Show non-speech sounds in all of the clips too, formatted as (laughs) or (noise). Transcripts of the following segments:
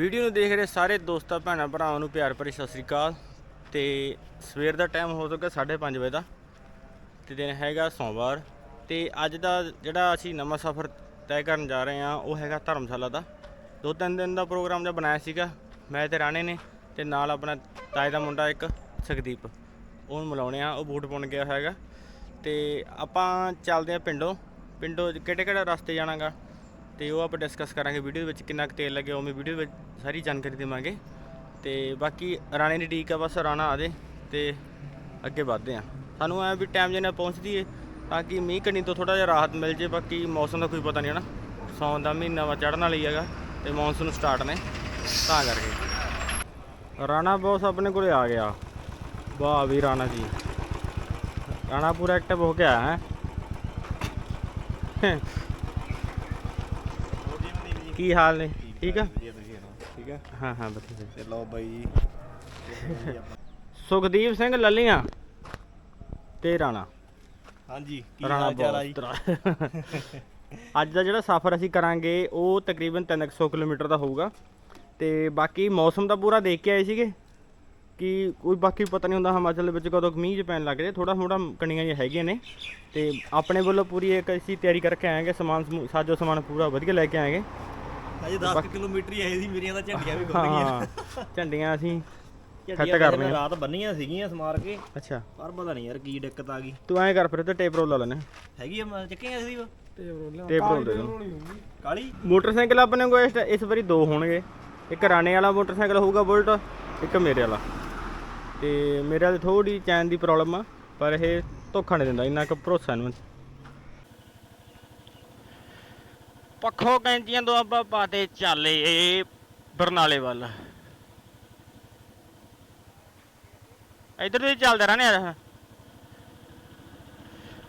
Video ਨੂੰ ਦੇਖ ਰਹੇ ਸਾਰੇ ਦੋਸਤਾਂ, ਭੈਣਾਂ, ਭਰਾਵਾਂ ਨੂੰ ਪਿਆਰ ਭਰੀ ਸਤਿ ਸ੍ਰੀ ਅਕਾਲ। ਤੇ ਸਵੇਰ ਦਾ ਟਾਈਮ ਹੋ ਚੁੱਕਾ 5:30 ਵਜੇ ਦਾ ਤੇ ਦਿਨ ਹੈਗਾ ਸੋਮਵਾਰ। ਤੇ ਅੱਜ ਦਾ ਜਿਹੜਾ ਅਸੀਂ ਨਵਾਂ ਸਫ਼ਰ ਤੈਅ ਕਰਨ ਜਾ ਰਹੇ ਹਾਂ, ਉਹ ਹੈਗਾ ਧਰਮਸ਼ਾਲਾ ਦਾ। ਦੋ ਤਿੰਨ ਦਿਨ ਦਾ ਪ੍ਰੋਗਰਾਮ ਜਿਹਾ ਬਣਾਇਆ ਸੀਗਾ, ਮੈਂ ਤੇ ਰਾਣੇ ਨੇ ਤੇ ਨਾਲ ਆਪਣਾ ਤਾਏ ਦਾ ਮੁੰਡਾ ਇੱਕ, ਸੁਖਦੀਪ। ਉਹਨੂੰ ਮਿਲਾਉਣੇ ਆ ਉਹ ਬੂਟ ਪਾਉਣ ਗਿਆ ਹੈਗਾ। ਤੇ ਆਪਾਂ ਚੱਲਦੇ ਆ ਪਿੰਡੋਂ। ਪਿੰਡੋਂ ਕਿਹੜੇ ਕਿਹੜੇ ਰਸਤੇ ਜਾਣਾਗਾ? ਤੇ ਉਹ ਆਪਾਂ ਡਿਸਕਸ ਕਰਾਂਗੇ ਵੀਡੀਓ ਵਿੱਚ ਕਿੰਨਾ ਕੁ ਤੇਲ ਲੱਗਿਆ, ਉਵੇਂ ਵੀਡੀਓ ਵਿੱਚ ਸਾਰੀ ਜਾਣਕਾਰੀ ਦੇਵਾਂਗੇ। ਤੇ ਬਾਕੀ ਰਾਣੇ ਦੀ ਠੀਕ ਆ, ਬਸ ਰਾਣਾ ਆ ਦੇ ਤੇ ਅੱਗੇ ਵਧਦੇ ਆ। ਸਾਨੂੰ ਐ ਵੀ ਟਾਈਮ ਜੇ ਪਹੁੰਚਦੀ ਏ ਤਾਂ ਕਿ ਮੀਂਹ ਕਣੀ ਤੋਂ ਥੋੜਾ ਜਿਹਾ ਰਾਹਤ ਮਿਲ ਜੇ, ਬਾਕੀ ਮੌਸਮ ਦਾ ਕੋਈ ਪਤਾ ਨਹੀਂ ਹਨਾ। ਸੌਣ ਦਾ ਮਹੀਨਾ ਵਾ, ਚੜ੍ਹਨ ਵਾਲੀ ਹੈਗਾ ਤੇ ਮੌਨਸੂਨ ਸਟਾਰਟ ਨੇ, ਤਾਂ ਕਰਕੇ। ਰਾਣਾ ਬੌਸ ਆਪਣੇ ਕੋਲੇ ਆ ਗਿਆ। ਵਾਹ ਵੀ ਰਾਣਾ ਜੀ। ਰਾਣਾ ਪੂਰਾ ਐਕਟਿਵ ਹੋ ਗਿਆ ਹੈ। ਕੀ ਹਾਲ ਨੇ? ਠੀਕ ਆ ਠੀਕ ਹੈ ਹਾਂ ਹਾਂ ਬਥੇਰੇ ਤੇ ਲਓ ਬਾਈ ਜੀ। ਸੁਖਦੀਪ ਸਿੰਘ ਲੱਲੀਆਂ ਤੇ ਰਾਣਾ। ਹਾਂਜੀ ਕੀ ਰਾਣਾ ਹਾਲ ਚਾਲ ਆ ਜੀ? ਬਹੁਤ (laughs) ਅੱਜ ਦਾ ਜਿਹੜਾ ਸਫ਼ਰ ਅਸੀਂ ਕਰਾਂਗੇ ਉਹ ਤਕਰੀਬਨ 300 ਕਿਲੋਮੀਟਰ ਦਾ ਹੋਊਗਾ। ਤੇ ਬਾਕੀ ਮੌਸਮ ਦਾ ਪੂਰਾ ਦੇਖ ਕੇ ਆਏ ਸੀਗੇ ਕਿ ਕੋਈ ਬਾਕੀ ਪਤਾ ਨਹੀਂ ਹੁੰਦਾ ਹਿਮਾਚਲ ਦੇ ਵਿੱਚ ਕਦੋਂ ਕੁ ਮੀਂਹ ਪੈਣ ਲੱਗ ਜੇ ਥੋੜਾ ਥੋੜਾ ਕਣੀਆਂ ਜਿਹੀਆਂ ਹੈਗੀਆਂ ਨੇ। ਤੇ ਆਪਣੇ ਵੱਲੋਂ ਪੂਰੀ ਇੱਕ ਅਸੀਂ ਤਿਆਰੀ ਕਰਕੇ ਆਏਗੇ ਸਮਾਨ ਸਮੂ- ਸਾਜੋ ਸਮਾਨ ਪੂਰਾ ਵਧੀਆ ਲੈ ਕੇ ਆਏਗੇ ਅਜੇ 10 ਕਿਲੋਮੀਟਰ ਹੀ ਆਏ ਸੀ ਮੇਰੀਆਂ ਤਾਂ ਝੰਡੀਆਂ ਵੀ ਖੁੱਲ ਗਈਆਂ। ਹਾਂ ਝੰਡੀਆਂ ਅਸੀਂ ਵੈਸੇ ਕਰਨੀਆਂ। ਰਾਤ ਬੰਨੀਆਂ ਸੀਗੀਆਂ ਸਮਾਰ ਕੇ ਅੱਛਾ। ਪਰ ਪਤਾ ਨਹੀਂ ਯਾਰ ਕੀ ਦਿੱਕਤ ਆ ਗਈ। ਤੂੰ ਐਂ ਕਰ ਫਿਰ ਤੇ ਟੇਪ ਰੋਲ ਲਾ ਲੈਣੇ ਹੈਗੀ ਆ ਮੈਂ ਚੱਕੀਆਂ ਸੀ ਟੇਪ ਰੋਲ ਦੇ ਦੇ। ਕਾਲੀ? ਮੋਟਰਸਾਈਕਲ ਆਪਣੇ ਕੋਲ ਇਸ ਇਸ ਵਾਰੀ ਦੋ ਹੋਣਗੇ। ਇੱਕ ਰਾਣੇ ਵਾਲਾ ਮੋਟਰਸਾਈਕਲ ਹੋਊਗਾ ਬੁਲਟ ਇੱਕ ਮੇਰੇ ਵਾਲਾ। ਤੇ ਮੇਰੇ ਵਾਲੇ ਥੋੜੀ ਚੈਨ ਦੀ ਪ੍ਰੋਬਲਮ ਆ ਪਰ ਇਹ ਧੋਖਾ ਨਹੀਂ ਦਿੰਦਾ ਇੰਨਾ ਕੁ ਭਰੋਸਾ ਨੂੰ ਪੱਖੋ ਕੈਂਚੀਆਂ ਤੋਂ ਆਪਾਂ ਪਾਤੇ ਚਾਲੇ ਬਰਨਾਲੇ ਵੱਲ। ਇਧਰ ਦੀ ਚੱਲਦਾ ਰਹਿਣੇ ਆ।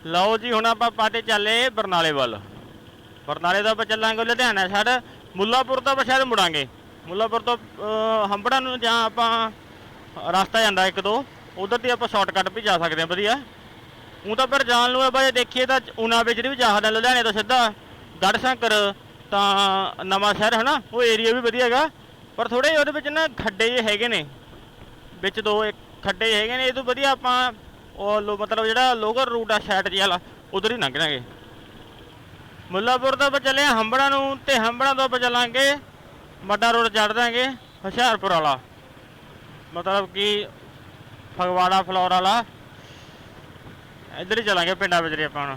ਲਓ ਜੀ ਹੁਣ ਆਪਾਂ ਪਾਤੇ ਚਾਲੇ ਬਰਨਾਲੇ ਵੱਲ। ਬਰਨਾਲੇ ਤੋਂ ਆਪਾਂ ਚੱਲਾਂਗੇ ਲੁਧਿਆਣਾ ਛੱਡ ਮੁੱਲਾਪੁਰ ਤੋਂ ਆਪਾਂ ਸ਼ਾਇਦ ਮੁੜਾਂਗੇ। ਮੁੱਲਾਪੁਰ ਤੋਂ ਅਹ, ਹੰਬੜਾ ਨੂੰ ਜਾਂ ਆਪਾਂ ਰਸਤਾ ਜਾਂਦਾ ਇੱਕ ਦੋ ਉਧਰ ਦੀ ਆਪਾਂ ਸ਼ਾਰਟਕਟ ਵੀ ਜਾ ਸਕਦੇ ਹਾਂ ਵਧੀਆ। ਉਹ ਤਾਂ ਪਰ ਜਾਣ ਨੂੰ ਆਪਾਂ ਜੇ ਦੇਖੀਏ ਤਾਂ ਉਨਾ ਵਿੱਚ ਵੀ ਜਾ ਸਕਦਾ ਲੁਧਿਆਣੇ ਤੋਂ ਸਿੱਧਾ। ਗੜਸ਼ੰਕਰ, ਤਾਂ ਨਵਾਂ ਸ਼ਹਿਰ ਹੈ ਨਾ ਉਹ ਏਰੀਆ ਵੀ ਵਧੀਆ ਹੈਗਾ, ਪਰ ਥੋੜੇ ਉਹਦੇ ਵਿੱਚ ਨਾ ਖੱਡੇ ਜੇ ਹੈਗੇ ਨੇ, ਵਿੱਚ ਦੋ ਇੱਕ ਖੱਡੇ ਹੈਗੇ ਨੇ, ਇਹ ਤੋਂ ਵਧੀਆ ਆਪਾਂ ਉਹ ਲੋ ਮਤਲਬ ਜਿਹੜਾ ਲੋਕਲ ਰੂਟ ਆ ਸ਼ੈਟ ਜੀ ਵਾਲਾ, ਉਧਰ ਹੀ ਲੰਘ ਜਾਾਂਗੇ ਮੁੱਲਾਪੁਰ ਤੋਂ ਆਪਾਂ ਚੱਲੇ ਹਾਂ ਹੰਬੜਾ ਨੂੰ, ਤੇ ਹੰਬੜਾ ਤੋਂ ਆਪਾਂ ਚੱਲਾਂਗੇ, ਮੱਡਾ ਰੋਡ ਚੜ੍ਹ ਦਾਂਗੇ ਹੁਸ਼ਿਆਰਪੁਰ ਵਾਲਾ। ਮਤਲਬ ਕਿ ਫਗਵਾੜਾ, ਫਲੋਰ ਵਾਲਾ। ਇੱਧਰ ਹੀ ਚੱਲਾਂਗੇ, ਪਿੰਡਾਂ ਵਿੱਚ ਆਪਾਂ ਹੁਣ।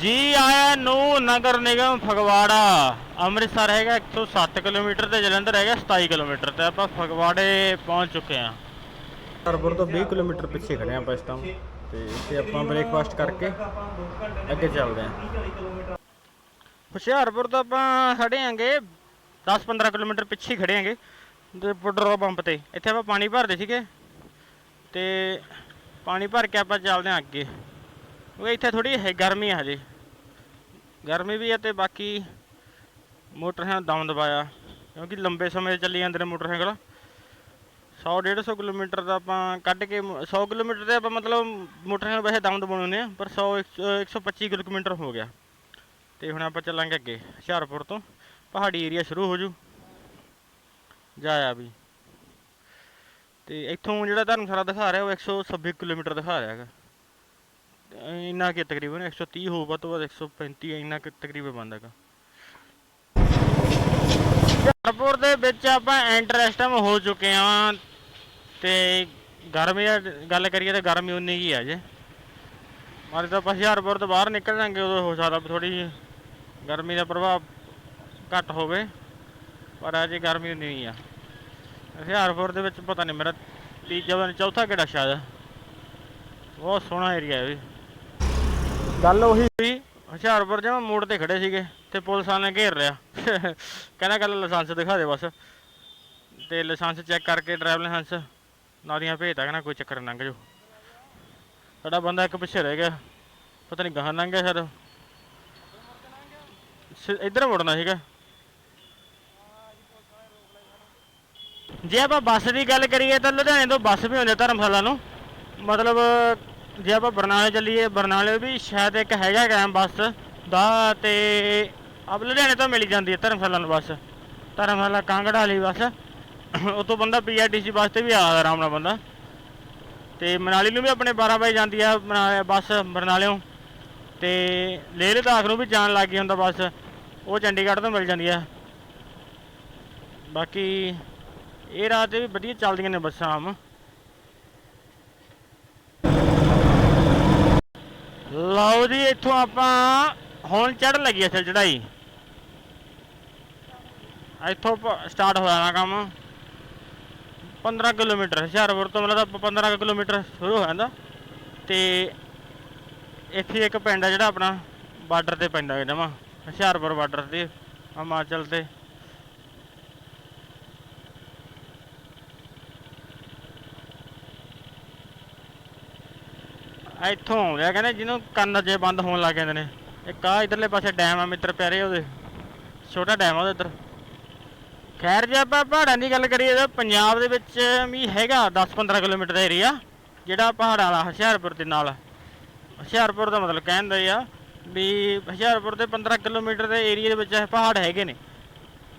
ਜੀ ਆਇਆ ਨੂੰ ਨਗਰ ਨਿਗਮ ਫਗਵਾੜਾ ਅੰਮ੍ਰਿਤਸਰ ਹੈਗਾ 107 ਕਿਲੋਮੀਟਰ ਤੇ ਜਲੰਧਰ ਹੈਗਾ 27 ਕਿਲੋਮੀਟਰ ਤੇ ਆਪਾਂ ਫਗਵਾੜੇ ਪਹੁੰਚ ਚੁੱਕੇ ਹਾਂ। ਹਰਪੁਰ ਤੋਂ 20 ਕਿਲੋਮੀਟਰ ਪਿੱਛੇ ਖੜੇ ਆਪਾਂ ਇਸ ਟਾਈਮ ਤੇ ਇੱਥੇ ਆਪਾਂ ਬ੍ਰੇਕਫਾਸਟ ਕਰਕੇ ਅੱਗੇ ਚੱਲਦੇ ਹਾਂ। ਹੁਸ਼ਿਆਰਪੁਰ ਤੋਂ ਆਪਾਂ ਖੜੇ ਆਂਗੇ 10-15 ਕਿਲੋਮੀਟਰ ਪਿੱਛੇ ਖੜੇ ਆਂਗੇ ਤੇ ਪੈਟਰੋਲ ਪੰਪ ਤੇ। ਇੱਥੇ ਆਪਾਂ ਪਾਣੀ ਭਰਦੇ ਸੀਗੇ ਤੇ ਪਾਣੀ ਭਰ ਕੇ ਆਪਾਂ ਚੱਲਦੇ ਹਾਂ ਅੱਗੇ। ਉਹ ਇੱਥੇ ਥੋੜੀ ਗਰਮੀ ਆ ਹਜੇ। ਗਰਮੀ ਵੀ ਹੈ ਤੇ ਬਾਕੀ ਮੋਟਰਸਾਈਕਲ ਦਮ ਦਬਾਇਆ, ਕਿਉਂਕਿ ਲੰਬੇ ਸਮੇਂ ਚੱਲੀ ਜਾਂਦੇ ਨੇ ਮੋਟਰਸਾਈਕਲ। 100 150 ਕਿਲੋਮੀਟਰ ਦਾ ਆਪਾਂ ਕੱਢ ਕੇ 100 ਕਿਲੋਮੀਟਰ ਤੇ ਆਪਾਂ ਮਤਲਬ ਮੋਟਰਸਾਈਕਲ ਵੈਸੇ ਦਮ ਦਬਾਉਣੇ ਆ, ਪਰ 100 125 ਕਿਲੋਮੀਟਰ ਹੋ ਗਿਆ। ਤੇ ਹੁਣ ਆਪਾਂ ਚੱਲਾਂਗੇ ਅੱਗੇ, ਹੁਸ਼ਿਆਰਪੁਰ ਤੋਂ। ਪਹਾੜੀ ਏਰੀਆ ਸ਼ੁਰੂ ਹੋ ਜੂ। ਜਾਇਆ ਵੀ। ਤੇ ਇੱਥੋਂ ਜਿਹੜਾ ਧਰਮਸ਼ਾਲਾ ਦਿਖਾ ਰਿਹਾ, ਉਹ 126 ਕਿਲੋਮੀਟਰ ਦਿਖਾ ਰਿਹਾ ਹੈਗਾ। ਇੰਨਾ ਕਿ ਤਕਰੀਬਨ 130 ਹੋ ਵੱਧ ਤੋਂ ਵੱਧ 135 ਇੰਨਾ ਕਿ ਤਕਰੀਬਨ ਬਣਦਾ ਹੁਸ਼ਿਆਰਪੁਰ ਦੇ ਵਿੱਚ ਆਪਾਂ ਐਂਟਰ ਹੋ ਚੁੱਕੇ ਹਾਂ ਤੇ ਗਰਮੀ ਗੱਲ ਕਰੀਏ ਤਾਂ ਗਰਮੀ ਉਨੀ ਹੀ ਆ ਜੇ। ਮਾਰੇ ਤਾਂ ਆਪਾਂ ਹੁਸ਼ਿਆਰਪੁਰ ਤੋਂ ਬਾਹਰ ਨਿਕਲ ਜਾਾਂਗੇ ਉਦੋਂ ਹੋ ਸਕਦਾ ਥੋੜੀ ਗਰਮੀ ਦਾ ਪ੍ਰਭਾਵ ਘੱਟ ਹੋਵੇ, ਪਰ ਅਜੇ ਗਰਮੀ ਉਨੀ ਹੀ ਆ। ਹੁਸ਼ਿਆਰਪੁਰ ਦੇ ਵਿੱਚ ਪਤਾ ਨਹੀਂ ਮੇਰਾ ਤੀਜਾ ਵਾਰ ਚੌਥਾ ਕਿਹੜਾ ਸ਼ਾਇਦ। ਬਹੁਤ ਸੋਹਣਾ ਏਰੀਆ ਹੈ ਵੀ। ਗੱਲ ਉਹੀ ਹੋਈ ਹੁਸ਼ਿਆਰਪੁਰ ਜਿਵੇਂ ਮੋੜ ਤੇ ਖੜੇ ਸੀਗੇ ਤੇ ਪੁਲਿਸ ਵਾਲੇ ਨੇ ਘੇਰ ਲਿਆ। ਕਹਿੰਦਾ ਕੱਲ ਲਾਇਸੈਂਸ ਦਿਖਾ ਦੇ ਬਸ। ਤੇ ਲਾਇਸੈਂਸ ਚੈੱਕ ਕਰਕੇ ਡਰਾਈਵਰ ਲਾਇਸੈਂਸ ਨਾਲੀਆਂ ਭੇਜਤਾ ਕਹਿੰਦਾ ਕੋਈ ਚੱਕਰ ਲੰਘ ਜਾਓ ਸਾਡਾ ਬੰਦਾ ਇੱਕ ਪਿੱਛੇ ਰਹਿ ਗਿਆ, ਪਤਾ ਨਹੀਂ ਗਾਹਾਂ ਲੰਘ ਗਿਆ ਸ਼ਾਇਦ। ਸ- ਇੱਧਰ ਮੁੜਨਾ ਸੀਗਾ। ਜੇ ਆਪਾਂ ਬੱਸ ਦੀ ਗੱਲ ਕਰੀਏ ਤਾਂ ਲੁਧਿਆਣੇ ਤੋਂ ਬੱਸ ਵੀ ਹੁੰਦੀ ਧਰਮਸ਼ਾਲਾ ਨੂੰ। ਮਤਲਬ ਜੇ ਆਪਾਂ ਬਰਨਾਲੇ ਚੱਲੀਏ, ਬਰਨਾਲੇ ਵੀ ਸ਼ਾਇਦ ਇੱਕ ਹੈਗਾ ਕੈਮ ਬੱਸ ਦਾ ਤੇ ਆਪ ਲੁਧਿਆਣੇ ਤੋਂ ਮਿਲ ਜਾਂਦੀ ਹੈ ਧਰਮਸ਼ਾਲਾ ਨੂੰ ਬੱਸ। ਧਰਮਸ਼ਾਲਾ ਕਾਂਗੜਾ ਵਾਲੀ ਬੱਸ। ਉਤੋਂ ਬੰਦਾ ਪੀਆਰਟੀਸੀ ਬੱਸ ਤੇ ਵੀ ਆ ਆਰਾਮ ਨਾਲ ਬੰਦਾ। ਤੇ ਮਨਾਲੀ ਨੂੰ ਵੀ ਆਪਣੇ 12 ਵਜੇ ਜਾਂਦੀ ਆ ਬਣਾ- ਬੱਸ ਬਰਨਾਲਿਓਂ। ਤੇ ਲੇਹ ਲਦਾਖ ਨੂੰ ਵੀ ਜਾਣ ਲੱਗ ਗਈ ਹੁੰਦਾ ਬੱਸ। ਉਹ ਚੰਡੀਗੜ੍ਹ ਤੋਂ ਮਿਲ ਜਾਂਦੀ ਆ। ਬਾਕੀ ਇਹ ਰਾਤ ਤੇ ਵੀ ਵਧੀਆ ਚੱਲਦੀਆਂ ਨੇ ਬੱਸਾਂ ਆਮ। ਲਓ ਜੀ, ਇੱਥੋਂ ਆਪਾਂ ਹੁਣ ਚੜ ਲੱਗੀ ਅਸਲ ਚੜਾਈ ਇੱਥੋਂ ਸਟਾਰਟ ਹੋ ਜਾਣਾ ਕੰਮ। 15 ਕਿਲੋਮੀਟਰ, ਹੁਸ਼ਿਆਰਪੁਰ ਤੋਂ ਮਤਲਬ ਤਾਂ 15 ਕਿਲੋਮੀਟਰ ਸ਼ੁਰੂ ਹੋ ਜਾਂਦਾ ਤੇ ਇੱਥੇ ਇੱਕ ਪਿੰਡ ਆ ਜਿਹੜਾ ਆਪਣਾ, ਬਾਰਡਰ ਤੇ ਪੈਂਦਾ ਜਮਾ ਹੁਸ਼ਿਆਰਪੁਰ ਬਾਰਡਰ ਤੇ, ਹਿਮਾਚਲ ਤੇ। ਇੱਥੋਂ ਆਉਂਦੇ ਆ, ਕਹਿੰਦੇ ਜਿਹਨੂੰ ਕੰਨ ਜੇ ਬੰਦ ਹੋਣ ਲੱਗ ਜਾਂਦੇ ਨੇ। ਇੱਕ ਆ ਇਧਰਲੇ ਪਾਸੇ ਡੈਮ ਆ, ਮਿੱਤਰ ਪਿਆਰੇ ਉਹਦੇ। ਛੋਟਾ ਡੈਮ ਆ ਉਹਦੇ ਇੱਧਰ ਖੈਰ ਜੇ ਆਪਾਂ ਪਹਾੜਾਂ ਦੀ ਗੱਲ ਕਰੀਏ ਤਾਂ ਪੰਜਾਬ ਦੇ ਵਿੱਚ ਵੀ ਹੈਗਾ 10-15 ਕਿਲੋਮੀਟਰ ਦਾ ਏਰੀਆ ਜਿਹੜਾ ਪਹਾੜਾਂ ਵਾਲਾ, ਹੁਸ਼ਿਆਰਪੁਰ ਦੇ ਨਾਲ। ਹੁਸ਼ਿਆਰਪੁਰ ਦਾ ਮਤਲਬ ਕਹਿਣ ਦਾ ਆ ਵੀ ਹੁਸ਼ਿਆਰਪੁਰ ਦੇ 15 ਕਿਲੋਮੀਟਰ ਦੇ ਏਰੀਆ ਦੇ ਵਿੱਚ ਇਹ ਪਹਾੜ ਹੈਗੇ ਨੇ।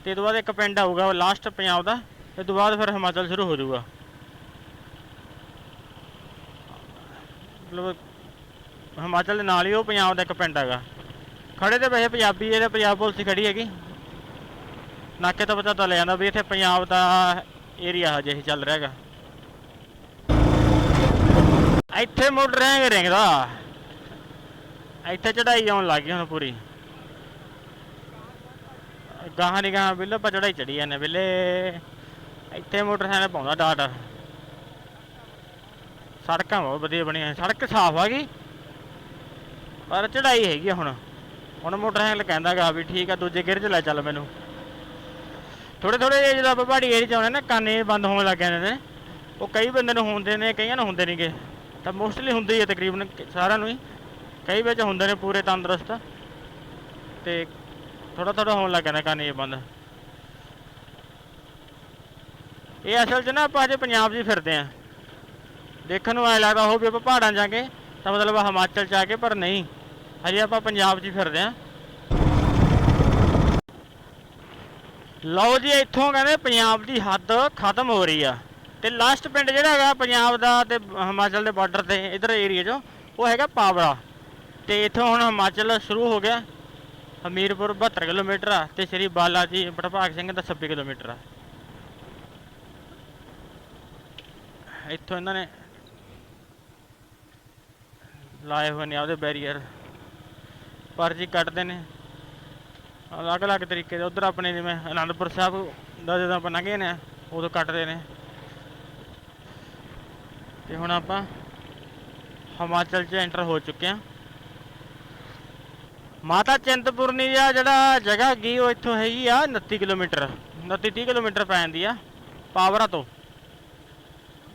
ਤੇ ਇਹ ਤੋਂ ਬਾਅਦ ਇੱਕ ਪਿੰਡ ਆਊਗਾ ਲਾਸਟ ਪੰਜਾਬ ਦਾ। ਇਹ ਤੋਂ ਬਾਅਦ ਫਿਰ ਹਿਮਾਚਲ ਸ਼ੁਰੂ ਹੋ ਜਾਊਗਾ। ਮਤਲਬ ਹਿਮਾਚਲ ਦੇ ਨਾਲ ਹੀ ਉਹ ਪੰਜਾਬ ਦਾ ਇੱਕ ਪਿੰਡ ਹੈਗਾ। ਖੜੇ ਤੇ ਵੈਸੇ ਪੰਜਾਬੀ ਇਹਦੇ ਪੰਜਾਬ ਪੁਲਿਸ ਖੜੀ ਹੈਗੀ। ਨਾਕੇ ਤੋਂ ਪਤਾ ਤਾਂ ਲੈ ਜਾਂਦਾ ਵੀ ਇੱਥੇ ਪੰਜਾਬ ਦਾ ਏਰੀਆ ਹਜੇ ਹੀ ਚੱਲ ਰਿਹਾ ਹੈਗਾ। ਇੱਥੇ ਮੁੜ ਰਹੇ ਰਿੰਗਦਾ। ਇੱਥੇ ਚੜਾਈ ਆਉਣ ਲੱਗ ਗਈ ਹੁਣ ਪੂਰੀ। ਗਾਹਾਂ ਦੀ ਗਾਹਾਂ ਬਿੱਲੇ ਪਾ ਚੜਾਈ ਚੜੀ ਜਾਂਦੇ ਬਿੱਲੇ। ਇੱਥੇ ਮੋਟਰਸਾਈਕਲ ਪਾਉਂਦਾ ਡਾਟ। ਸੜਕਾਂ ਬਹੁਤ ਵਧੀਆ ਬਣੀਆਂ ਸੜਕ ਸਾਫ਼ ਆ ਗਈ। ਪਰ ਚੜਾਈ ਹੈਗੀ ਆ ਹੁਣ। ਹੁਣ ਮੋਟਰਸਾਈਕਲ ਕਹਿੰਦਾਗਾ ਵੀ ਠੀਕ ਆ, ਦੂਜੇ ਗੇਅਰ 'ਚ ਲੈ ਚੱਲ ਮੈਨੂੰ। ਥੋੜੇ ਥੋੜੇ ਜਿਹੇ ਜਦੋਂ ਆਪਾਂ ਪਹਾੜੀ ਏਰੀਆ 'ਚ ਆਉਣੇ ਨਾ, ਕੰਨੇ ਬੰਦ ਹੋਣ ਲੱਗ ਜਾਂਦੇ ਨੇ। ਉਹ ਕਈ ਬੰਦੇ ਨੂੰ ਹੁੰਦੇ ਨੇ, ਕਈਆਂ ਨੂੰ ਹੁੰਦੇ ਨਹੀਂਗੇ। ਤਾਂ ਮੋਸਟਲੀ ਹੁੰਦੇ ਹੀ ਆ ਤਕਰੀਬਨ ਸਾਰਿਆਂ ਨੂੰ ਹੀ। ਕਈ ਵਿੱਚ ਹੁੰਦੇ ਨੇ ਪੂਰੇ ਤੰਦਰੁਸਤ। ਤੇ ਥੋੜਾ ਥੋੜਾ ਹੋਣ ਲੱਗ ਜਾਂਦਾ ਕੰਨੇ ਬੰਦ। ਇਹ ਅਸਲ 'ਚ ਨਾ ਆਪਾਂ ਹਜੇ ਪੰਜਾਬ 'ਚ ਫਿਰਦੇ ਆਂ। ਦੇਖਣ ਨੂੰ ਐ ਲੱਗਦਾ ਉਹ ਵੀ ਆਪਾਂ ਪਹਾੜਾਂ ਜਾਗੇ, ਤਾਂ ਮਤਲਬ ਹਿਮਾਚਲ ਚ ਆ ਕੇ, ਪਰ ਨਹੀਂ। ਹਜੇ ਆਪਾਂ ਪੰਜਾਬ 'ਚ ਹੀ ਫਿਰਦੇ ਆਂ। ਲਓ ਜੀ, ਇੱਥੋਂ ਕਹਿੰਦੇ ਪੰਜਾਬ ਦੀ ਹੱਦ ਖਤਮ ਹੋ ਰਹੀ ਆ। ਤੇ ਲਾਸਟ ਪਿੰਡ ਜਿਹੜਾ ਹੈਗਾ ਪੰਜਾਬ ਦਾ ਤੇ ਹਿਮਾਚਲ ਦੇ ਬਾਰਡਰ ਤੇ, ਇਧਰ ਏਰੀਆ 'ਚੋਂ, ਉਹ ਹੈਗਾ ਪਾਵੜਾ। ਤੇ ਇੱਥੋਂ ਹੁਣ ਹਿਮਾਚਲ ਸ਼ੁਰੂ ਹੋ ਗਿਆ। ਹਮੀਰਪੁਰ 72 ਕਿਲੋਮੀਟਰ ਆ ਤੇ ਸ੍ਰੀ ਬਾਲਾ ਜੀ ਪ੍ਰਭਾਗ ਸਿੰਘ ਦਾ 26 ਕਿਲੋਮੀਟਰ ਆ। ਇੱਥੋਂ ਇਹਨਾਂ ਨੇ ਲਾਏ ਹੋਏ ਨੇ ਆਪਦੇ ਬੈਰੀਅਰ। ਪਰ ਜੀ ਕੱਟਦੇ ਨੇ। ਅਲੱਗ-ਅਲੱਗ ਤਰੀਕੇ ਦੇ। ਉਧਰ ਆਪਣੇ ਜਿਵੇਂ ਅਨੰਦਪੁਰ ਸਾਹਿਬ ਦਾ ਜਦੋਂ ਆਪਾਂ ਲੰਘੇ ਨੇ, ਉਦੋਂ ਕੱਟਦੇ ਨੇ। ਤੇ ਹੁਣ ਆਪਾਂ ਹਿਮਾਚਲ 'ਚ ਐਂਟਰ ਹੋ ਚੁੱਕੇ ਹਾਂ। ਮਾਤਾ ਚਿੰਤਪੁਰਨੀ ਦਾ ਜਿਹੜਾ ਜਗ੍ਹਾ ਗਈ, ਉਹ ਇੱਥੋਂ ਹੈਗੀ ਆ 29 ਕਿਲੋਮੀਟਰ। 29 30 ਕਿਲੋਮੀਟਰ ਪੈ ਜਾਂਦੀ ਆ, ਪਾਵਰਾ ਤੋਂ।